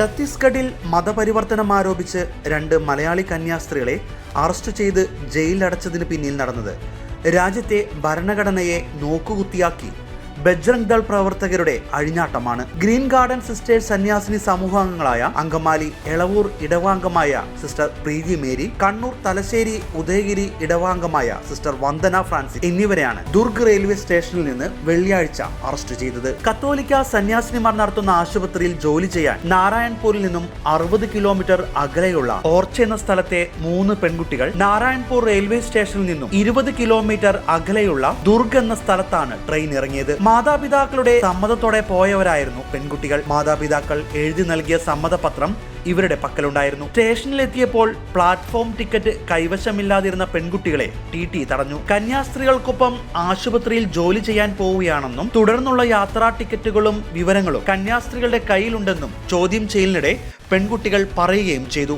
ഛത്തീസ്ഗഡിൽ മതപരിവർത്തനം ആരോപിച്ച് രണ്ട് മലയാളി കന്യാസ്ത്രീകളെ അറസ്റ്റ് ചെയ്ത് ജയിലിലടച്ചതിന് പിന്നിൽ നടന്നത്. രാജ്യത്തെ ഭരണഘടനയെ നോക്കുകുത്തിയാക്കി. ബജ്രംഗ് ദൾ പ്രവർത്തകരുടെ അഴിഞ്ഞാട്ടമാണ്. ഗ്രീൻ ഗാർഡൻ സിസ്റ്റേഴ്സ് സന്യാസിനി സമൂഹങ്ങളായ അങ്കമാലി എളവൂർ ഇടവാംഗമായ സിസ്റ്റർ പ്രീതി മേരി കണ്ണൂർ തലശ്ശേരി ഉദയഗിരി ഇടവാംഗമായ സിസ്റ്റർ വന്ദന ഫ്രാൻസി എന്നിവരെയാണ് ദുർഗ് റെയിൽവേ സ്റ്റേഷനിൽ നിന്ന് വെള്ളിയാഴ്ച അറസ്റ്റ് ചെയ്തത്. കത്തോലിക്ക സന്യാസിനിമാർ നടത്തുന്ന ആശുപത്രിയിൽ ജോലി ചെയ്യാൻ നാരായൺപൂരിൽ നിന്നും അറുപത് കിലോമീറ്റർ അകലെയുള്ള ഓർച്ച എന്ന സ്ഥലത്തെ മൂന്ന് പെൺകുട്ടികൾ നാരായൺപൂർ റെയിൽവേ സ്റ്റേഷനിൽ നിന്നും ഇരുപത് കിലോമീറ്റർ അകലെയുള്ള ദുർഗ് എന്ന സ്ഥലത്താണ് ട്രെയിൻ ഇറങ്ങിയത്. മാതാപിതാക്കളുടെ സമ്മതത്തോടെ പോയവരായിരുന്നു പെൺകുട്ടികൾ. മാതാപിതാക്കൾ എഴുതി നൽകിയ സമ്മതപത്രം ഇവരുടെ പക്കലുണ്ടായിരുന്നു. സ്റ്റേഷനിലെത്തിയപ്പോൾ പ്ലാറ്റ്ഫോം ടിക്കറ്റ് കൈവശമില്ലാതിരുന്ന പെൺകുട്ടികളെ ടി ടി തടഞ്ഞു. കന്യാസ്ത്രീകൾക്കൊപ്പം ആശുപത്രിയിൽ ജോലി ചെയ്യാൻ പോവുകയാണെന്നും തുടർന്നുള്ള യാത്രാ ടിക്കറ്റുകളും വിവരങ്ങളും കന്യാസ്ത്രീകളുടെ കയ്യിലുണ്ടെന്നും ചോദ്യം ചെയ്യലിനിടെ പെൺകുട്ടികൾ പറയുകയും ചെയ്തു.